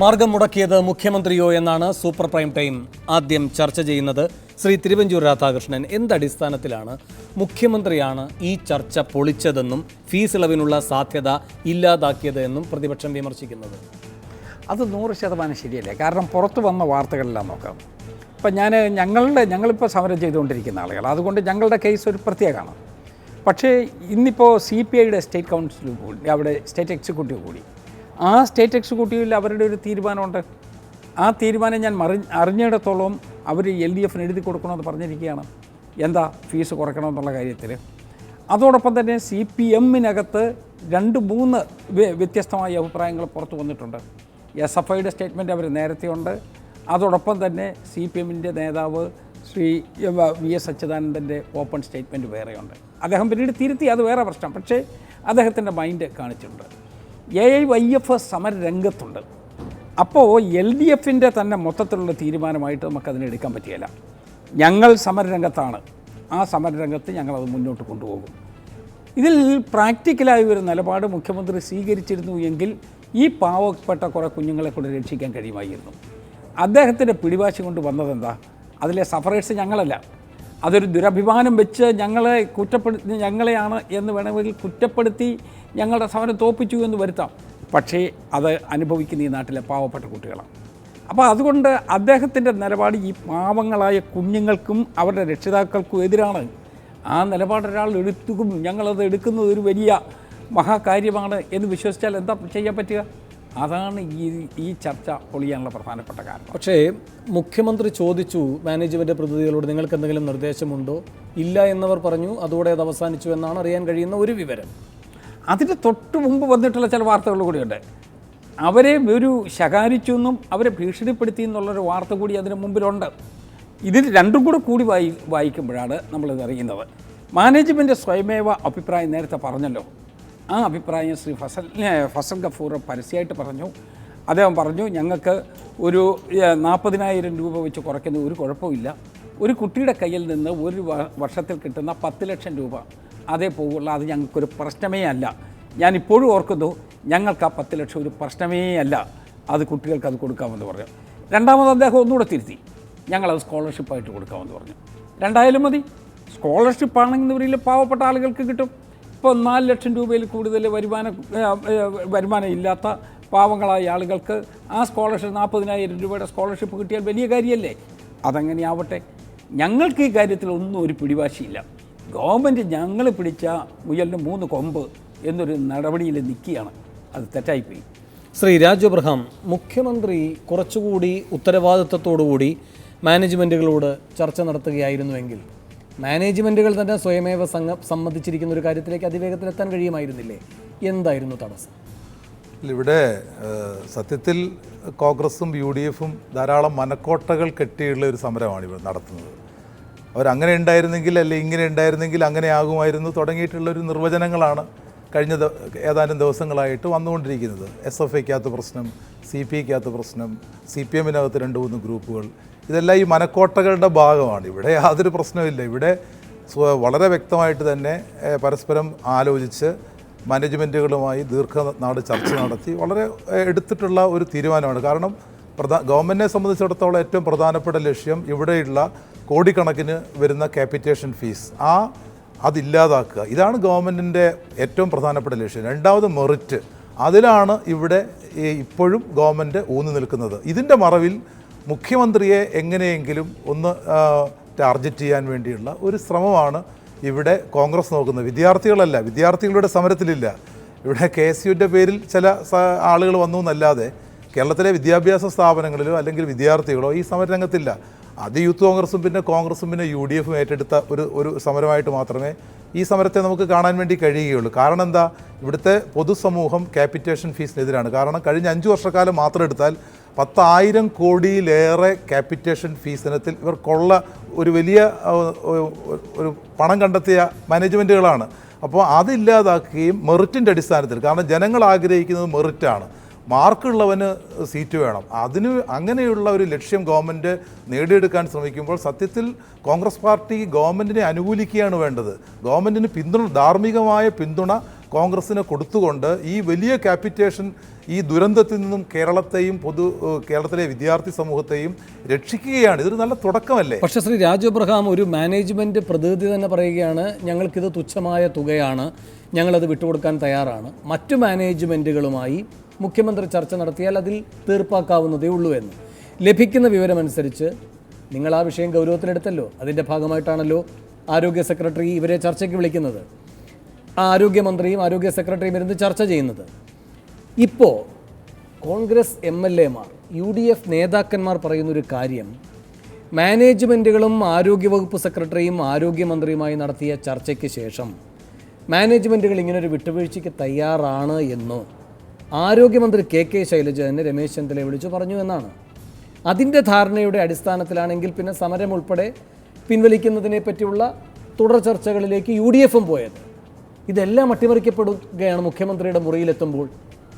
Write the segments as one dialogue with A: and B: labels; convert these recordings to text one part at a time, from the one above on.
A: മാർഗം മുടക്കിയത് മുഖ്യമന്ത്രിയോ എന്നാണ് super prime time ആദ്യം ചർച്ച ചെയ്യുന്നത്. ശ്രീ തിരുവഞ്ചൂർ രാധാകൃഷ്ണൻ എന്തടിസ്ഥാനത്തിലാണ് മുഖ്യമന്ത്രിയാണ് ഈ ചർച്ച പൊളിച്ചതെന്നും ഫീസ് ഇളവിനുള്ള സാധ്യത ഇല്ലാതാക്കിയത് എന്നും പ്രതിപക്ഷം വിമർശിക്കുന്നത്.
B: അത് നൂറ് ശതമാനം ശരിയല്ലേ? കാരണം പുറത്തു വന്ന വാർത്തകളെല്ലാം നോക്കാം. ഇപ്പം ഞാൻ ഞങ്ങളുടെ ഞങ്ങളിപ്പോൾ സമരം ചെയ്തുകൊണ്ടിരിക്കുന്ന ആളുകൾ. അതുകൊണ്ട് ഞങ്ങളുടെ കേസ് ഒരു പ്രത്യേകമാണ്. പക്ഷേ ഇന്നിപ്പോൾ സി പി ഐയുടെ സ്റ്റേറ്റ് കൗൺസിൽ കൂടി അവിടെ സ്റ്റേറ്റ് എക്സിക്യൂട്ടീവ് കൂടി ആ സ്റ്റേറ്റ് എക്സിക്യൂട്ടീവിൽ അവരുടെ ഒരു തീരുമാനമുണ്ട്. ആ തീരുമാനം ഞാൻ മറി അറിഞ്ഞിടത്തോളം അവർ എൽ ഡി എഫിന് എഴുതി കൊടുക്കണമെന്ന് പറഞ്ഞിരിക്കുകയാണ്. എന്താ ഫീസ് കുറയ്ക്കണമെന്നുള്ള കാര്യത്തിൽ? അതോടൊപ്പം തന്നെ സി പി എമ്മിനകത്ത് രണ്ട് മൂന്ന് വ്യത്യസ്തമായ അഭിപ്രായങ്ങൾ പുറത്തു വന്നിട്ടുണ്ട്. എസ് എഫ് ഐയുടെ സ്റ്റേറ്റ്മെന്റ് അവർ നേരത്തെ ഉണ്ട് അതോടൊപ്പം തന്നെ സി പി എമ്മിന്റെ നേതാവ് ശ്രീ വി എസ് അച്യുതാനന്ദന്റെ ഓപ്പൺ സ്റ്റേറ്റ്മെന്റ് വേറെയുണ്ട്. അദ്ദേഹം പിന്നീട് തിരുത്തി അത് വേറെ പ്രശ്നം. പക്ഷേ അദ്ദേഹത്തിന്റെ മൈൻഡ് കാണിച്ചിട്ടുണ്ട്. എ ഐ വൈ എഫ് സമര രംഗത്തുണ്ട് അപ്പോൾ എൽ ഡി എഫിന്റെ തന്നെ മൊത്തത്തിലുള്ള തീരുമാനമായിട്ട് നമുക്കതിനെ എടുക്കാൻ പറ്റിയല്ല. ഞങ്ങൾ സമരരംഗത്താണ്. ആ സമരരംഗത്ത് ഞങ്ങളത് മുന്നോട്ട് കൊണ്ടുപോകും. ഇതിൽ പ്രാക്ടിക്കലായ ഒരു നിലപാട് മുഖ്യമന്ത്രി സ്വീകരിച്ചിരുന്നു എങ്കിൽ ഈ പാവപ്പെട്ട കുറേ കുഞ്ഞുങ്ങളെ കൊണ്ട് രക്ഷിക്കാൻ കഴിയുമായിരുന്നു. അദ്ദേഹത്തിന്റെ പിടിവാശി കൊണ്ട് വന്നതെന്താ? അതിലെ സഫറേഴ്സ് ഞങ്ങളല്ല. അതൊരു ദുരഭിമാനം വെച്ച് ഞങ്ങളെ കുറ്റപ്പെടുത്തി ഞങ്ങളെയാണ് എന്ന് വേണമെങ്കിൽ കുറ്റപ്പെടുത്തി ഞങ്ങളുടെ സമരം തോപ്പിച്ചു എന്ന് വരുത്താം. പക്ഷേ അത് അനുഭവിക്കുന്ന ഈ നാട്ടിലെ പാവപ്പെട്ട കുട്ടികളാണ്. അപ്പോൾ അതുകൊണ്ട് അദ്ദേഹത്തിന്റെ നിലപാട് ഈ പാവങ്ങളായ കുഞ്ഞുങ്ങൾക്കും അവരുടെ രക്ഷിതാക്കൾക്കും എതിരാണ്. ആ നിലപാട് ഒരാൾ എടുത്തും ഞങ്ങളത് എടുക്കുന്നത് ഒരു വലിയ മഹാകാര്യമാണ് എന്ന് വിശ്വസിച്ചാൽ എന്താ ചെയ്യാൻ പറ്റുക? അതാണ് ഈ ഈ ചർച്ച പൊളിയാനുള്ള പ്രധാനപ്പെട്ട കാരണം.
A: പക്ഷേ മുഖ്യമന്ത്രി ചോദിച്ചു മാനേജ്മെന്റ് പ്രതിനിധികളോട് നിങ്ങൾക്ക് എന്തെങ്കിലും നിർദ്ദേശമുണ്ടോ? ഇല്ല എന്നവർ പറഞ്ഞു അതോടെ അത് അവസാനിച്ചു എന്നാണ് അറിയാൻ കഴിയുന്ന ഒരു വിവരം.
B: അതിന്റെ തൊട്ട് മുമ്പ് വന്നിട്ടുള്ള ചില വാർത്തകൾ കൂടിയുണ്ട്. അവരെ ഒരു ശകാരിച്ചു എന്നും അവരെ ഭീഷണിപ്പെടുത്തി എന്നുള്ളൊരു വാർത്ത കൂടി അതിന് മുമ്പിലുണ്ട്. ഇതിൽ രണ്ടും കൂടെ കൂടി വായി വായിക്കുമ്പോഴാണ് നമ്മളിത് അറിയുന്നത്. മാനേജ്മെന്റ് സ്വയമേവ അഭിപ്രായം നേരത്തെ പറഞ്ഞല്ലോ. ആ അഭിപ്രായം ശ്രീ ഫസൽ ഫസൽ ഗഫൂർ പരസ്യമായിട്ട് പറഞ്ഞു. അദ്ദേഹം പറഞ്ഞു ഞങ്ങൾക്ക് ഒരു നാൽപ്പതിനായിരം രൂപ വെച്ച് കുറയ്ക്കുന്ന ഒരു കുഴപ്പമില്ല. ഒരു കുട്ടിയുടെ കയ്യിൽ നിന്ന് ഒരു വർഷത്തിൽ കിട്ടുന്ന പത്ത് ലക്ഷം രൂപ. അതേ പോകുള്ള അത് ഞങ്ങൾക്കൊരു പ്രശ്നമേ അല്ല. ഞാനിപ്പോഴും ഓർക്കുന്നു ഞങ്ങൾക്ക് ആ പത്ത് ലക്ഷം ഒരു പ്രശ്നമേ അല്ല. അത് കുട്ടികൾക്ക് അത് കൊടുക്കാമെന്ന് പറഞ്ഞു. രണ്ടാമത് അദ്ദേഹം ഒന്നുകൂടെ തിരുത്തി. ഞങ്ങളത് സ്കോളർഷിപ്പായിട്ട് കൊടുക്കാമെന്ന് പറഞ്ഞു. രണ്ടായാലും മതി. സ്കോളർഷിപ്പ് ഇവരിൽ പാവപ്പെട്ട ആളുകൾക്ക് കിട്ടും. ഇപ്പോൾ നാല് ലക്ഷം രൂപയിൽ കൂടുതൽ വരുമാന വരുമാനം ഇല്ലാത്ത പാവങ്ങളായ ആളുകൾക്ക് ആ സ്കോളർഷിപ്പ് നാൽപ്പതിനായിരം രൂപയുടെ സ്കോളർഷിപ്പ് കിട്ടിയാൽ വലിയ കാര്യമല്ലേ അതങ്ങനെയാവട്ടെ ഞങ്ങൾക്ക് ഈ കാര്യത്തിൽ ഒന്നും ഒരു പിടിവാശിയില്ല. ഗവൺമെന്റ് ഞങ്ങൾ പിടിച്ച മുയലിന് മൂന്ന് കൊമ്പ് എന്നൊരു നടപടിയിൽ നിൽക്കുകയാണ്. അത് തെറ്റായിപ്പോയി.
A: ശ്രീ രാജു അബ്രഹാം മുഖ്യമന്ത്രി കുറച്ചുകൂടി ഉത്തരവാദിത്തത്തോടുകൂടി മാനേജ്മെന്റുകളോട് ചർച്ച നടത്തുകയായിരുന്നുവെങ്കിൽ മാനേജ്മെന്റുകൾ തന്നെ സ്വയമേവ സംഘ സമ്മതിച്ചിരിക്കുന്ന ഒരു കാര്യത്തിലേക്ക് അതിവേഗത്തിലെത്താൻ കഴിയുമായിരുന്നില്ലേ? എന്തായിരുന്നു തടസ്സം?
C: ഇവിടെ സത്യത്തിൽ കോൺഗ്രസും യു ഡി എഫും ധാരാളം മനക്കോട്ടകൾ കെട്ടിയുള്ള ഒരു സമരമാണ് ഇവിടെ നടത്തുന്നത്. അവരങ്ങനെ ഉണ്ടായിരുന്നെങ്കിൽ അല്ലെ ഇങ്ങനെ ഉണ്ടായിരുന്നെങ്കിൽ അങ്ങനെ ആകുമായിരുന്നു തുടങ്ങിയിട്ടുള്ള ഒരു നിർവചനങ്ങളാണ് കഴിഞ്ഞ ഏതാനും ദിവസങ്ങളായിട്ട് വന്നുകൊണ്ടിരിക്കുന്നത്. എസ് എഫ് ഐക്കകത്ത് പ്രശ്നം സി പി ഐക്കകത്ത് പ്രശ്നം സി പി എമ്മിനകത്ത് രണ്ട് മൂന്ന് ഗ്രൂപ്പുകൾ ഇതെല്ലാം ഈ മനക്കോട്ടകളുടെ ഭാഗമാണ്. ഇവിടെ യാതൊരു പ്രശ്നമില്ല ഇവിടെ വളരെ വ്യക്തമായിട്ട് തന്നെ പരസ്പരം ആലോചിച്ച് മാനേജ്മെന്റുകളുമായി ദീർഘനാട് ചർച്ച നടത്തി വളരെ എടുത്തിട്ടുള്ള ഒരു തീരുമാനമാണ്. കാരണം പ്രധാ ഗവൺമെന്റിനെ സംബന്ധിച്ചിടത്തോളം ഏറ്റവും പ്രധാനപ്പെട്ട ലക്ഷ്യം ഇവിടെയുള്ള കോടിക്കണക്കിന് വരുന്ന ക്യാപിറ്റേഷൻ ഫീസ്. ആ അതില്ലാതാക്കുക. ഇതാണ് ഗവൺമെന്റിന്റെ ഏറ്റവും പ്രധാനപ്പെട്ട ലക്ഷ്യം. രണ്ടാമത് മെറിറ്റ്. അതിലാണ് ഇവിടെ ഇപ്പോഴും ഗവൺമെന്റ് ഊന്നി നിൽക്കുന്നത് ഇതിന്റെ മറവിൽ മുഖ്യമന്ത്രിയെ എങ്ങനെയെങ്കിലും ഒന്ന് ടാർജറ്റ് ചെയ്യാൻ വേണ്ടിയുള്ള ഒരു ശ്രമമാണ് ഇവിടെ കോൺഗ്രസ് നോക്കുന്നത്. വിദ്യാർത്ഥികളല്ല വിദ്യാർത്ഥികളുടെ സമരത്തിലില്ല. ഇവിടെ കെ എസ് യുവിന്റെ പേരിൽ ചില ആളുകൾ വന്നു എന്നല്ലാതെ കേരളത്തിലെ വിദ്യാഭ്യാസ സ്ഥാപനങ്ങളിലോ അല്ലെങ്കിൽ വിദ്യാർത്ഥികളോ ഈ സമരരംഗത്തില്ല. അത് യൂത്ത് കോൺഗ്രസും പിന്നെ കോൺഗ്രസും പിന്നെ യു ഡി എഫും ഏറ്റെടുത്ത ഒരു ഒരു സമരമായിട്ട് മാത്രമേ ഈ സമരത്തെ നമുക്ക് കാണാൻ വേണ്ടി കഴിയുകയുള്ളൂ. കാരണം എന്താ? ഇവിടുത്തെ പൊതുസമൂഹം ക്യാപിറ്റേഷൻ ഫീസിനെതിരാണ്. കാരണം കഴിഞ്ഞ അഞ്ച് വർഷക്കാലം മാത്രം എടുത്താൽ പത്തായിരം കോടിയിലേറെ ക്യാപിറ്റേഷൻ ഫീസ് ഇനത്തിൽ ഇവർ കൊള്ള ഒരു വലിയ ഒരു- പണം കണ്ടെത്തിയ മാനേജ്മെന്റുകളാണ് അപ്പോൾ അതില്ലാതാക്കുകയും മെറിറ്റിന്റെ അടിസ്ഥാനത്തിൽ കാരണം ജനങ്ങൾ ആഗ്രഹിക്കുന്നത് മെറിറ്റാണ്. മാർക്കുള്ളവന് സീറ്റ് വേണം. അതിന് അങ്ങനെയുള്ള ഒരു ലക്ഷ്യം ഗവൺമെന്റ് നേടിയെടുക്കാൻ ശ്രമിക്കുമ്പോൾ സത്യത്തിൽ കോൺഗ്രസ് പാർട്ടി ഗവൺമെന്റിനെ അനുകൂലിക്കുകയാണ് വേണ്ടത്. ഗവൺമെന്റിന് പിന്തുണ ധാർമ്മികമായ പിന്തുണ കോൺഗ്രസ്സിന് കൊടുത്തുകൊണ്ട് ഈ വലിയ ക്യാപിറ്റേഷൻ ഈ ദുരന്തത്തിൽ നിന്നും കേരളത്തെയും പൊതു കേരളത്തിലെ വിദ്യാർത്ഥി സമൂഹത്തെയും രക്ഷിക്കുകയാണ്. ഇതൊരു നല്ല തുടക്കമല്ലേ?
A: പക്ഷേ ശ്രീ രാജു അബ്രഹാം ഒരു മാനേജ്മെന്റ് പ്രതിനിധി തന്നെ പറയുകയാണ് ഞങ്ങൾക്കിത് തുച്ഛമായ തുകയാണ്. ഞങ്ങളത് വിട്ടുകൊടുക്കാൻ തയ്യാറാണ്. മറ്റു മാനേജ്മെന്റുകളുമായി മുഖ്യമന്ത്രി ചർച്ച നടത്തിയാൽ അതിൽ തീർപ്പാക്കാവുന്നതേ ഉള്ളൂ എന്ന്. ലഭിക്കുന്ന വിവരമനുസരിച്ച് നിങ്ങൾ ആ വിഷയം ഗൗരവത്തിലെടുത്തല്ലോ. അതിന്റെ ഭാഗമായിട്ടാണല്ലോ ആരോഗ്യ സെക്രട്ടറി ഇവരെ ചർച്ചയ്ക്ക് വിളിക്കുന്നത്. ആ ആരോഗ്യമന്ത്രിയും ആരോഗ്യ സെക്രട്ടറിയും ഇരുന്ന് ചർച്ച ചെയ്യുന്നത്. ഇപ്പോൾ കോൺഗ്രസ് എം എൽ എമാർ യു ഡി എഫ് നേതാക്കന്മാർ പറയുന്നൊരു കാര്യം മാനേജ്മെന്റുകളും ആരോഗ്യവകുപ്പ് സെക്രട്ടറിയും ആരോഗ്യമന്ത്രിയുമായി നടത്തിയ ചർച്ചയ്ക്ക് ശേഷം മാനേജ്മെന്റുകൾ ഇങ്ങനൊരു വിട്ടുവീഴ്ചയ്ക്ക് തയ്യാറാണ് എന്ന് ആരോഗ്യമന്ത്രി കെ കെ ശൈലജ തന്നെ രമേശ് ചെന്നിത്തലയെ വിളിച്ചു പറഞ്ഞു എന്നാണ്. അതിന്റെ ധാരണയുടെ അടിസ്ഥാനത്തിലാണെങ്കിൽ പിന്നെ സമരം ഉൾപ്പെടെ പിൻവലിക്കുന്നതിനെ പറ്റിയുള്ള തുടർ ചർച്ചകളിലേക്ക് യു ഡി എഫും പോയത്. ഇതെല്ലാം അട്ടിമറിക്കപ്പെടുകയാണ് മുഖ്യമന്ത്രിയുടെ മുറിയിലെത്തുമ്പോൾ.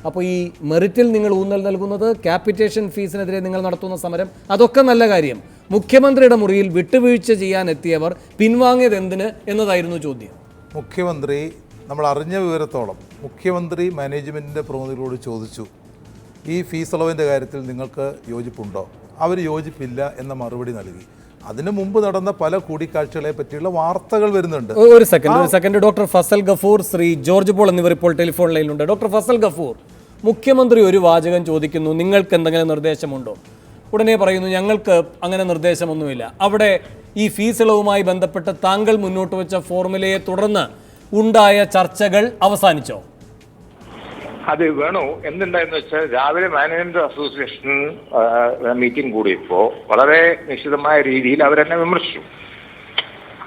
A: അപ്പോൾ ഈ മെറിറ്റിൽ നിങ്ങൾ ഊന്നൽ നൽകുന്നത് ക്യാപിറ്റേഷൻ ഫീസിനെതിരെ നിങ്ങൾ നടത്തുന്ന സമരം അതൊക്കെ നല്ല കാര്യം. മുഖ്യമന്ത്രിയുടെ മുറിയിൽ വിട്ടുവീഴ്ച ചെയ്യാൻ എത്തിയവർ പിൻവാങ്ങിയത് എന്തിന് എന്നതായിരുന്നു ചോദ്യം.
C: മുഖ്യമന്ത്രി നമ്മൾ അറിഞ്ഞ വിവരത്തോളം മുഖ്യമന്ത്രി മാനേജ്മെന്റിന്റെ പ്രതിനിധികളോട് ചോദിച്ചു ഈ ഫീസ് ഇളവിന്റെ കാര്യത്തിൽ നിങ്ങൾക്ക് യോജിപ്പുണ്ടോ? അവർ യോജിപ്പില്ല എന്ന മറുപടി നൽകി. അതിനു മുമ്പ് നടന്ന പല കൂടിക്കാഴ്ചകളെ പറ്റിയുള്ള വാർത്തകൾ വരുന്നുണ്ട്.
A: ഒരു സെക്കൻഡ് ഒരു second. Doctor Fazal Gafoor Shri George Paul എന്നിവർ ഇപ്പോൾ ടെലിഫോൺ ലൈനിലുണ്ട് ഡോക്ടർ ഫസൽ ഗഫൂർ മുഖ്യമന്ത്രി ഒരു വാചകം ചോദിക്കുന്നു നിങ്ങൾക്ക് എന്തെങ്കിലും നിർദ്ദേശമുണ്ടോ? ഉടനെ പറയുന്നു ഞങ്ങൾക്ക് അങ്ങനെ നിർദ്ദേശമൊന്നുമില്ല. അവിടെ ഈ ഫീസ് ഇളവുമായി ബന്ധപ്പെട്ട് താങ്കൾ മുന്നോട്ട് വെച്ച ഫോർമുലയെ തുടർന്ന് ഉണ്ടായ ചർച്ചകൾ അവസാനിച്ചോ?
D: അത് വേണോ? എന്തുണ്ടായെന്ന് വെച്ചാൽ രാവിലെ മാനേജ്മെന്റ് അസോസിയേഷൻ മീറ്റിംഗ് കൂടിയപ്പോൾ വളരെ നിശ്ചിതമായ രീതിയിൽ അവരെന്നെ വിമർശിച്ചു.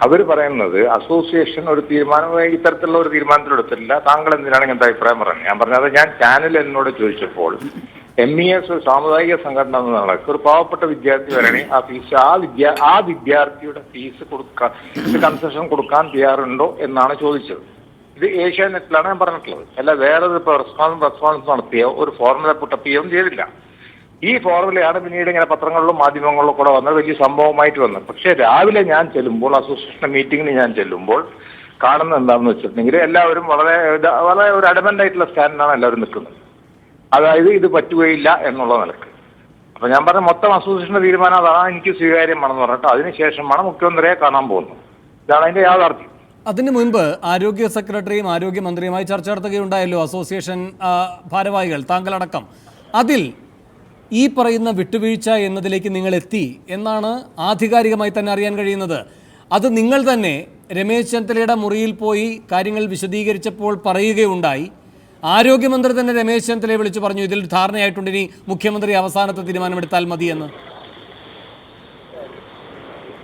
D: അവർ പറയുന്നത് അസോസിയേഷൻ ഒരു തീരുമാനം ഇത്തരത്തിലുള്ള ഒരു തീരുമാനത്തിലെടുത്തില്ല താങ്കൾ എന്തിനാണ് ഇങ്ങനത്തെ അഭിപ്രായം പറഞ്ഞത്? ഞാൻ പറഞ്ഞത് ഞാൻ ചാനൽ എന്നോട് ചോദിച്ചപ്പോൾ എം ഇ എസ് സാമുദായിക സംഘടന എന്ന് ഒരു പാവപ്പെട്ട വിദ്യാർത്ഥി വരണേ. ആ ഫീസ് ആ വിദ്യാ ആ വിദ്യാർത്ഥിയുടെ ഫീസ് കൊടുക്കാൻ കൺസെഷൻ കൊടുക്കാൻ തയ്യാറുണ്ടോ എന്നാണ് ചോദിച്ചത്. ഇത് ഏഷ്യാനെറ്റിലാണ് ഞാൻ പറഞ്ഞിട്ടുള്ളത്. അല്ല വേറെ ഒരു റെസ്പോൺസ് റെസ്പോൺസ് നടത്തിയോ ഒരു ഫോർമുല പുട്ടപ്പിയോ ചെയ്തില്ല. ഈ ഫോർമുലയാണ് പിന്നീട് ഇങ്ങനെ പത്രങ്ങളിലും മാധ്യമങ്ങളിലും കൂടെ വന്നത്. വലിയ സംഭവമായിട്ട് വന്നത്. പക്ഷേ രാവിലെ ഞാൻ ചെല്ലുമ്പോൾ അസോസിയേഷൻ മീറ്റിംഗിന് ഞാൻ ചെല്ലുമ്പോൾ കാണുന്നത് എന്താണെന്ന് വെച്ചിട്ടുണ്ടെങ്കിൽ എല്ലാവരും വളരെ വളരെ ഒരു അഡമന്റ് ആയിട്ടുള്ള സ്റ്റാൻഡിലാണ് എല്ലാവരും നിൽക്കുന്നത്. അതായത് ഇത് പറ്റുകയില്ല എന്നുള്ള നിലയ്ക്ക്. അപ്പൊ ഞാൻ പറഞ്ഞ മൊത്തം അസോസിയേഷന്റെ തീരുമാനം അതാണ് എനിക്ക് സ്വീകാര്യമാണെന്ന് പറഞ്ഞിട്ട് അതിനുശേഷമാണ് മുഖ്യമന്ത്രിയെ കാണാൻ പോകുന്നത്. ഇതാണ് അതിന്റെ യാഥാർത്ഥ്യം.
A: അതിനു മുൻപ് ആരോഗ്യ സെക്രട്ടറിയും ആരോഗ്യമന്ത്രിയുമായി ചർച്ച നടത്തുകയുണ്ടായല്ലോ അസോസിയേഷൻ ഭാരവാഹികൾ താങ്കളടക്കം. അതിൽ ഈ പറയുന്ന വിട്ടുവീഴ്ച എന്നതിലേക്ക് നിങ്ങൾ എത്തി എന്നാണ് ആധികാരികമായി തന്നെ അറിയാൻ കഴിയുന്നത്. അത് നിങ്ങൾ തന്നെ രമേശ് ചെന്നിത്തലയുടെ മുറിയിൽ പോയി കാര്യങ്ങൾ വിശദീകരിച്ചപ്പോൾ പറയുകയുണ്ടായി. ആരോഗ്യമന്ത്രി തന്നെ രമേശ് ചെന്നിത്തലയെ വിളിച്ചു പറഞ്ഞു ഇതിൽ ധാരണയായിട്ടുണ്ട് ഇനി മുഖ്യമന്ത്രി അവസാനത്തെ തീരുമാനമെടുത്താൽ മതിയെന്ന്.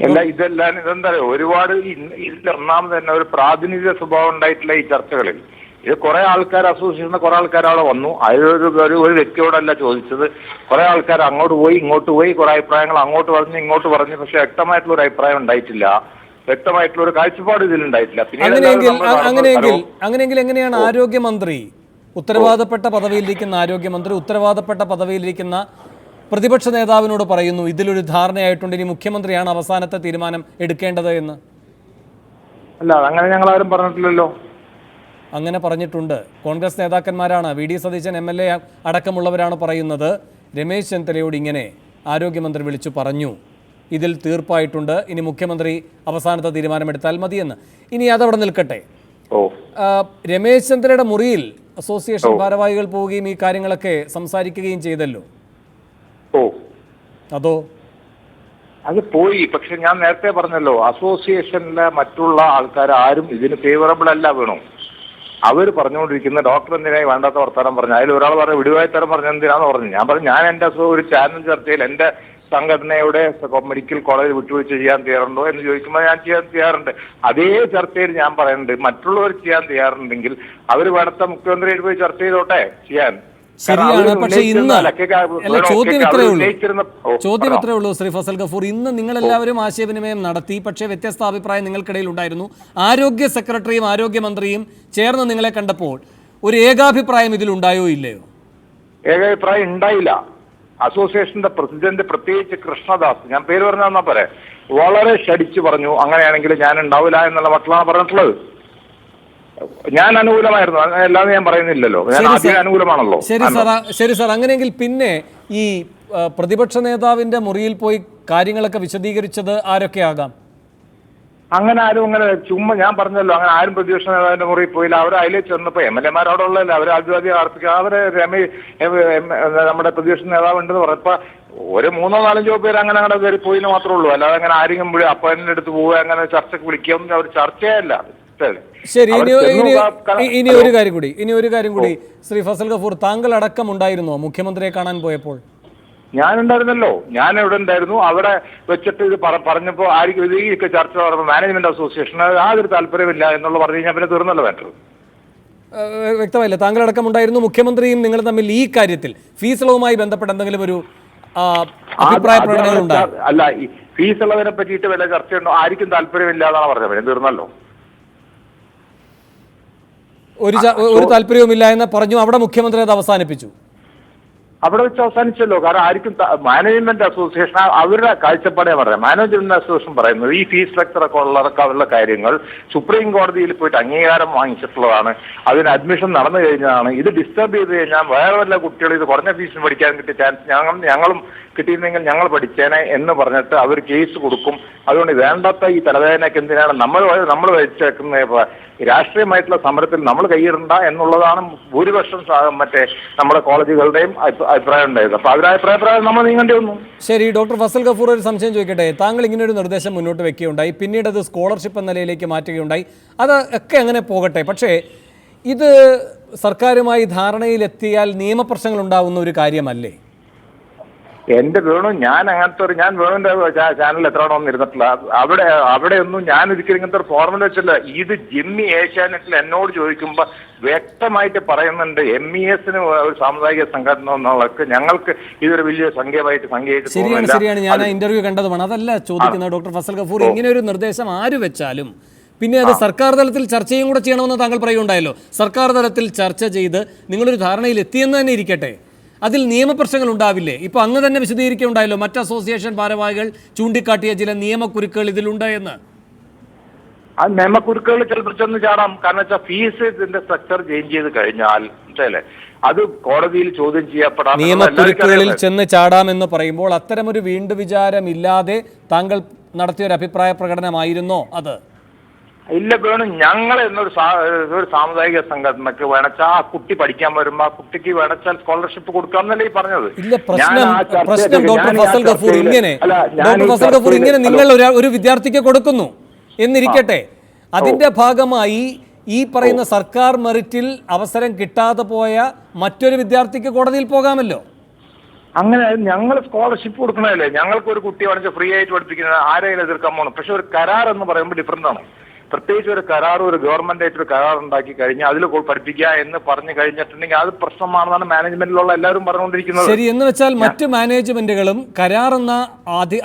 D: അല്ല ഇതെല്ലാം ഇതെന്താ ഒരുപാട് ഒന്നാമത് തന്നെ ഒരു പ്രാതിനിധ്യ സ്വഭാവം ഉണ്ടായിട്ടുള്ള ഈ ചർച്ചകളിൽ ഇത് കുറെ ആൾക്കാർ അസോസിയേഷൻ കുറെ ആൾക്കാർ അവിടെ വന്നു. അതിലൊരു ഒരു ഒരു വ്യക്തിയോടല്ല ചോദിച്ചത്. കുറെ ആൾക്കാർ അങ്ങോട്ട് പോയി ഇങ്ങോട്ട് പോയി കുറെ അഭിപ്രായങ്ങൾ അങ്ങോട്ട് പറഞ്ഞു ഇങ്ങോട്ട് പറഞ്ഞു. പക്ഷെ വ്യക്തമായിട്ടുള്ള ഒരു അഭിപ്രായം ഉണ്ടായിട്ടില്ല. വ്യക്തമായിട്ടുള്ള ഒരു കാഴ്ചപ്പാട് ഇതിൽ ഉണ്ടായിട്ടില്ല.
A: അങ്ങനെയെങ്കിൽ അങ്ങനെയെങ്കിൽ എങ്ങനെയാണ് ആരോഗ്യമന്ത്രി ഉത്തരവാദപ്പെട്ട പദവിയിലിരിക്കുന്ന ആരോഗ്യമന്ത്രി ഉത്തരവാദപ്പെട്ട പദവിയിലിരിക്കുന്ന പ്രതിപക്ഷ നേതാവിനോട് പറയുന്നു ഇതിലൊരു ധാരണയായിട്ടുണ്ട്. ഇനി മുഖ്യമന്ത്രിയാണ് അവസാനത്തെ തീരുമാനം എടുക്കേണ്ടത് എന്ന്.
D: അല്ല അങ്ങനെ ഞങ്ങൾ ആരും പറഞ്ഞിട്ടില്ലല്ലോ.
A: അങ്ങനെ പറഞ്ഞിട്ടുണ്ട്. Congress നേതാക്കന്മാരാണ്. V. D. Satheesan M. L. A അടക്കമുള്ളവരാണ് പറയുന്നത്. രമേശ് ചെന്നിത്തലയോട് ഇങ്ങനെ ആരോഗ്യമന്ത്രി വിളിച്ചു പറഞ്ഞു. ഇതിൽ തീർപ്പായിട്ടുണ്ട്. ഇനി മുഖ്യമന്ത്രി അവസാനത്തെ തീരുമാനമെടുത്താൽ മതിയെന്ന്. ഇനി അതവിടെ നിൽക്കട്ടെ. രമേശ് ചന്ദ്രയുടെ മുറിയിൽ അസോസിയേഷൻ ഭാരവാഹികൾ പോവുകയും ഈ കാര്യങ്ങളൊക്കെ സംസാരിക്കുകയും ചെയ്തല്ലോ?
D: ഓ.
A: അതോ?
D: അത് പോയി. പക്ഷെ ഞാൻ നേരത്തെ പറഞ്ഞല്ലോ അസോസിയേഷനിലെ മറ്റുള്ള ആൾക്കാർ ആരും ഇതിന് ഫേവറബിൾ അല്ല വേണോ. അവർ പറഞ്ഞുകൊണ്ടിരിക്കുന്ന ഡോക്ടർ എന്തിനായി വേണ്ടാത്ത വർത്തമാനം പറഞ്ഞു? അതിൽ ഒരാൾ പറഞ്ഞു വിടുവായി തരം പറഞ്ഞു എന്തിനാന്ന് പറഞ്ഞു. ഞാൻ പറഞ്ഞു ഞാൻ എന്റെ ഒരു ചാനൽ ചർച്ചയിൽ എന്റെ സംഘടനയുടെ മെഡിക്കൽ കോളേജ് വിട്ടുവീഴ്ച ചെയ്യാൻ തയ്യാറുണ്ടോ എന്ന് ചോദിക്കുമ്പോൾ ഞാൻ ചെയ്യാൻ തയ്യാറുണ്ട്. അതേ ചർച്ചയിൽ ഞാൻ പറയുന്നുണ്ട്. മറ്റുള്ളവർ ചെയ്യാൻ തയ്യാറുണ്ടെങ്കിൽ അവർ വേണത്ത മുഖ്യമന്ത്രി പോയി ചർച്ച ചെയ്തോട്ടെ ചെയ്യാൻ.
A: ശരിയാണ്. പക്ഷെ ഇന്ന് അല്ല ചോദ്യം ഇത്രയേ ഉള്ളൂ. ചോദ്യം. ഇത്രയേ ഉള്ളൂ ശ്രീ ഫസൽ ഗഫൂർ. ഇന്ന് നിങ്ങൾ എല്ലാവരും ആശയവിനിമയം നടത്തി. പക്ഷേ വ്യത്യസ്ത അഭിപ്രായം നിങ്ങൾക്കിടയിൽ ഉണ്ടായിരുന്നു. ആരോഗ്യ സെക്രട്ടറിയും ആരോഗ്യമന്ത്രിയും ചേർന്ന് നിങ്ങളെ കണ്ടപ്പോൾ ഒരു ഏകാഭിപ്രായം ഇതിലുണ്ടായോ ഇല്ലയോ?
D: ഏകാഭിപ്രായം ഉണ്ടായില്ല. അസോസിയേഷന്റെ പ്രസിഡന്റ് പ്രത്യേകിച്ച് കൃഷ്ണദാസ്. ഞാൻ പേര് പറഞ്ഞാൽ പറയാ വളരെ ശടിച്ചു പറഞ്ഞു അങ്ങനെയാണെങ്കിൽ ഞാൻ ഉണ്ടാവില്ല എന്നുള്ള മക്കളാണ് പറഞ്ഞിട്ടുള്ളത്. ഞാൻ അനുകൂലമായിരുന്നു. അല്ലാതെ ഞാൻ പറയുന്നില്ലല്ലോ. ഞാൻ ആദ്യം അനുകൂലമാണല്ലോ.
A: ശരി സാർ ശരി സാർ അങ്ങനെയെങ്കിൽ പിന്നെ ഈ പ്രതിപക്ഷ നേതാവിന്റെ മുറിയിൽ പോയി കാര്യങ്ങളൊക്കെ വിശദീകരിച്ചത് ആരൊക്കെയാകാം?
D: അങ്ങനെ ആരും അങ്ങനെ ചുമ്മാ ഞാൻ പറഞ്ഞല്ലോ അങ്ങനെ ആരും പ്രതിപക്ഷ നേതാവിന്റെ മുറിയിൽ പോയില്ല. അവർ അതിലേ ചെന്നപ്പോ എം എൽ എമാരോടെ ഉള്ളതല്ല അവർ ആദ്യവാദി ആർപ്പിക്കുക അവർ രമേ നമ്മുടെ പ്രതിപക്ഷ നേതാവ് ഉണ്ടെന്ന് പറഞ്ഞപ്പോ ഒരു മൂന്നോ നാലഞ്ചോ പേര് അങ്ങനെ അങ്ങനെ കയറി പോയിന്ന് മാത്രമേ ഉള്ളൂ അല്ലാതെ അങ്ങനെ ആരെങ്കിലും വിളി അപ്പോയിന്റ്മെന്റ് എടുത്ത് പോവുക അങ്ങനെ ചർച്ചയ്ക്ക് വിളിക്കുകയൊന്നും അവർ ചർച്ചയല്ല?
A: ശരി ഇനി ഇനി ഒരു കാര്യം കൂടി ഇനി ഒരു കാര്യം കൂടി. ശ്രീ ഫസൽ ഗഫൂർ താങ്കൾ അടക്കം ഉണ്ടായിരുന്നോ മുഖ്യമന്ത്രിയെ കാണാൻ പോയപ്പോൾ?
D: ഞാനുണ്ടായിരുന്നല്ലോ. ഞാൻ എവിടെ ഉണ്ടായിരുന്നു? അവിടെ വെച്ചിട്ട് ഇത് പറ- പറഞ്ഞപ്പോ ആർക്കും ഇത് ഈ ചർച്ച പറഞ്ഞപ്പോൾ മാനേജ്മെന്റ് അസോസിയേഷന് യാതൊരു താല്പര്യമില്ല എന്നുള്ള പറഞ്ഞു കഴിഞ്ഞാൽ പിന്നെ തീർന്നല്ലോ വേണ്ടത്
A: വ്യക്തമല്ല വ്യക്തമായില്ല. താങ്കൾ അടക്കം ഉണ്ടായിരുന്നു. മുഖ്യമന്ത്രിയും നിങ്ങൾ തമ്മിൽ ഈ കാര്യത്തിൽ ഫീസ് ഇളവുമായി ബന്ധപ്പെട്ട എന്തെങ്കിലും ഒരു അഭിപ്രായ
D: അല്ല ഫീസ് ഇളവിനെ പറ്റിയിട്ട് വല്ല ചർച്ചയുണ്ടോ? ആർക്കും താല്പര്യമില്ല എന്നാണ് പറഞ്ഞത്. പിന്നെ തീർന്നല്ലോ.
A: ഒരു ഒരു താല്പര്യവുമില്ല എന്ന് പറഞ്ഞു അവിടെ മുഖ്യമന്ത്രി അത് അവസാനിപ്പിച്ചു.
D: അവിടെ വെച്ച് അവസാനിച്ചല്ലോ. കാരണം ആർക്കും മാനേജ്മെന്റ് അസോസിയേഷൻ അവരുടെ കാഴ്ചപ്പാടേ പറയാം. മാനേജ്മെന്റ് അസോസിയേഷൻ പറയുന്നത് ഈ ഫീസ് സ്ട്രക്ചർ ഒക്കെ ഉള്ളവർക്കുള്ള കാര്യങ്ങൾ സുപ്രീം കോടതിയിൽ പോയിട്ട് അംഗീകാരം വാങ്ങിച്ചിട്ടുള്ളതാണ്. അതിന് അഡ്മിഷൻ നടന്നു കഴിഞ്ഞതാണ്. ഇത് ഡിസ്റ്റർബ് ചെയ്ത് കഴിഞ്ഞാൽ വേറെ വല്ല കുട്ടികൾ ഇത് കുറഞ്ഞ ഫീസിന് പഠിക്കാൻ കിട്ടിയ ചാൻസ് ഞങ്ങൾ ഞങ്ങളും കിട്ടിയിരുന്നെങ്കിൽ ഞങ്ങൾ പഠിച്ചേനെ എന്ന് പറഞ്ഞിട്ട് അവർ കേസ് കൊടുക്കും. അതുകൊണ്ട് വേണ്ടാത്ത ഈ തലവേദനയ്ക്ക് എന്തിനാണ് നമ്മൾ നമ്മൾ വെച്ചേക്കുന്ന രാഷ്ട്രീയമായിട്ടുള്ള സമരത്തിൽ നമ്മൾ കൈയിടണ്ട എന്നുള്ളതാണ് ഭൂരിപക്ഷം മറ്റേ നമ്മുടെ കോളേജുകളുടെയും അഭിപ്രായം ഉണ്ടായത് അപ്പൊ അവരുടെ അഭിപ്രായം നമ്മൾ നീങ്ങേണ്ടി വന്നു.
A: ശരി ഡോക്ടർ ഫസൽ ഗഫൂർ ഒരു സംശയം ചോദിക്കട്ടെ? താങ്കൾ ഇങ്ങനെ ഒരു നിർദ്ദേശം മുന്നോട്ട് വെക്കുകയുണ്ടായി. പിന്നീട് അത് സ്കോളർഷിപ്പ് എന്ന നിലയിലേക്ക് മാറ്റുകയുണ്ടായി. അത് ഒക്കെ അങ്ങനെ പോകട്ടെ? പക്ഷേ ഇത് സർക്കാരുമായി ധാരണയിലെത്തിയാൽ നിയമപ്രശ്നങ്ങൾ ഉണ്ടാവുന്ന ഒരു കാര്യമല്ലേ?
D: എന്റെ വേണു ഞാൻ അങ്ങനത്തെ ഒരു ഞാൻ വേണുവിന്റെ ചാനലിൽ ചാനൽ എത്ര തവണ ഇരുന്നിട്ടില്ല അവിടെ അവിടെയൊന്നും ഞാൻ ഒരിക്കലും ഇങ്ങനത്തെ ഒരു ഫോർമുല വെച്ചില്ല ഇത് ജിമ്മി ഏഷ്യാനെറ്റിൽ എന്നോട് ചോദിക്കുമ്പോ വ്യക്തമായിട്ട് പറയുന്നുണ്ട് എം ഇ എസിന് ഒരു സാമുദായിക സംഘടന എന്നുള്ളത് ഞങ്ങൾക്ക് ഇതൊരു വലിയ സംഖ്യമായിട്ട് സംഖ്യയായിട്ട്
A: ശരിയാണ് ശരിയാണ്. ഞാൻ ഇന്റർവ്യൂ കണ്ടതുമാണ് അതല്ല ചോദിക്കുന്നത് ഡോക്ടർ ഫസൽ ഗഫൂർ. ഇങ്ങനെ ഒരു നിർദ്ദേശം ആര് വെച്ചാലും പിന്നെ അത് സർക്കാർ തലത്തിൽ ചർച്ചയും കൂടെ ചെയ്യണമെന്ന് താങ്കൾ പറയുകയുണ്ടായല്ലോ. സർക്കാർ തലത്തിൽ ചർച്ച ചെയ്ത് നിങ്ങളൊരു ധാരണയിൽ എത്തിയെന്ന് തന്നെ ഇരിക്കട്ടെ. അതിൽ നിയമപ്രശ്നങ്ങൾ ഉണ്ടാവില്ലേ? ഇപ്പൊ അങ്ങ് തന്നെ വിശദീകരിക്കുകയുണ്ടായല്ലോ. മറ്റ് അസോസിയേഷൻ ഭാരവാഹികൾ ചൂണ്ടിക്കാട്ടിയ ചില നിയമക്കുരുക്കുകൾ ഇതിലുണ്ട് എന്ന്.
D: ആ നിയമക്കുരുക്കുകൾ ചിലപ്പോൾ ചെന്ന് ചാടാം. കാരണം വെച്ചാൽ ഫീസ് ഇതിന്റെ സ്ട്രക്ചർ ചേഞ്ച് ചെയ്ത് കഴിഞ്ഞാൽ മനസ്സിലായില്ലേ? അത് കോടതിയിൽ ചോദ്യം ചെയ്യപ്പെടാം
A: നിയമക്കുരുക്കുകളിൽ ചെന്ന് ചാടാമെന്ന് പറയുമ്പോൾ അത്തരമൊരു വീണ്ടു വിചാരമില്ലാതെ താങ്കൾ നടത്തിയ ഒരു അഭിപ്രായ പ്രകടനമായിരുന്നോ അത്?
D: ഇല്ല വേണം ഞങ്ങൾ എന്നൊരു ഒരു സാമുദായിക സംഘടനക്ക് വേണച്ചാ ആ കുട്ടി പഠിക്കാൻ വരുമ്പോ ആ കുട്ടിക്ക് വേണച്ചാൽ സ്കോളർഷിപ്പ് കൊടുക്കാന്നല്ലേ ഈ പറഞ്ഞത്.
A: പ്രശ്നം ഡോക്ടർ ഫസൽ ഗഫൂർ ഇങ്ങനെ ഡോക്ടർ ഫസൽ ഗഫൂർ ഇങ്ങനെ നിങ്ങൾ ഒരു ഒരു വിദ്യാർത്ഥിക്ക് കൊടുക്കുന്നു. എന്നിരിക്കട്ടെ അതിന്റെ ഭാഗമായി ഈ പറയുന്ന സർക്കാർ മെറിറ്റിൽ അവസരം കിട്ടാതെ പോയ മറ്റൊരു വിദ്യാർത്ഥിക്ക് കോടതിയിൽ പോകാമല്ലോ.
D: അങ്ങനെ ഞങ്ങൾ സ്കോളർഷിപ്പ് കൊടുക്കണല്ലേ ഞങ്ങൾക്ക് ഒരു കുട്ടി വേണമെങ്കിൽ ഫ്രീ ആയിട്ട് പഠിപ്പിക്കുന്നത് ആരെയും എതിർക്കാൻ പോകണം പക്ഷെ ഒരു കരാർ എന്ന് പറയുമ്പോൾ ഡിഫറെന്റ് ആണ് പ്രത്യേകിച്ച് ഒരു കരാർ ഒരു ഗവൺമെന്റ് ആയിട്ട് ഒരു കരാർ ഉണ്ടാക്കി കഴിഞ്ഞാൽ അതിൽ പഠിപ്പിക്കുക എന്ന് പറഞ്ഞു കഴിഞ്ഞിട്ടുണ്ടെങ്കിൽ അത് പ്രശ്നമാണെന്നാണ് മാനേജ്മെന്റിലുള്ള എല്ലാവരും പറഞ്ഞുകൊണ്ടിരിക്കുന്നത്.
A: ശരി എന്ന് വെച്ചാൽ മറ്റ് മാനേജ്മെന്റുകളും കരാർ എന്ന ആദ്യ